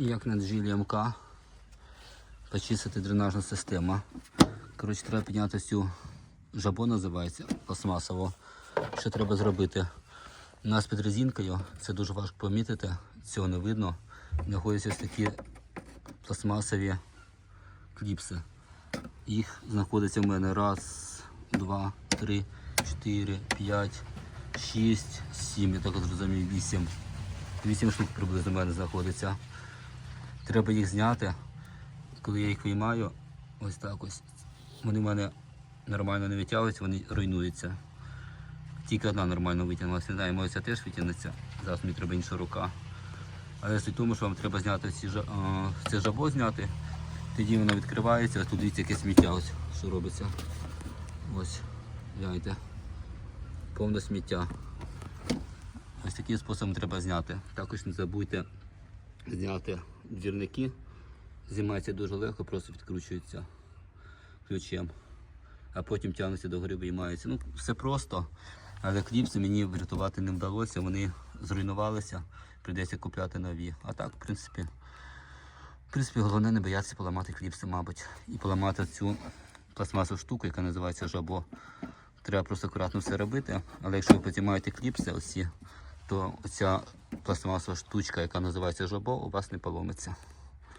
як на джілі МК почистити дренажну систему. Коротше, треба підняти цю жабо називається пластмасово. Що треба зробити? У нас під резинкою, це дуже важко помітити, цього не видно. Знаходяться ось такі пластмасові кліпси. Їх знаходиться в мене раз, два, три, чотири, п'ять, шість, сім, я так зрозумів, вісім. Вісім штук приблизно в мене знаходиться. Треба їх зняти. Коли я їх виймаю, ось так ось. Вони в мене нормально не витягуються, вони руйнуються. Тільки одна нормально витягнулася. Не знаю, моя ця теж витягнеться. Зараз мені треба інша рука. Але суть в тому, що вам треба зняти ці, а, це жабо зняти. Тоді воно відкривається, ось тут дивіться, яке сміття ось, що робиться. Ось, гляньте. Повне сміття. Ось таким способом треба зняти. Також не забудьте зняти двірники. Знімається дуже легко, просто відкручується ключем. А потім тягнуться до гори, виймаються. Ну, все просто, але кліпси мені врятувати не вдалося, вони зруйнувалися, прийдеться купляти нові. А так, в принципі, в принципі, головне не боятися поламати кліпси, мабуть. І поламати цю пластмасову штуку, яка називається жабо. Треба просто акуратно все робити. Але якщо ви потім маєте кліпси, оці, то ця пластмасова штучка, яка називається жабо, у вас не поломиться.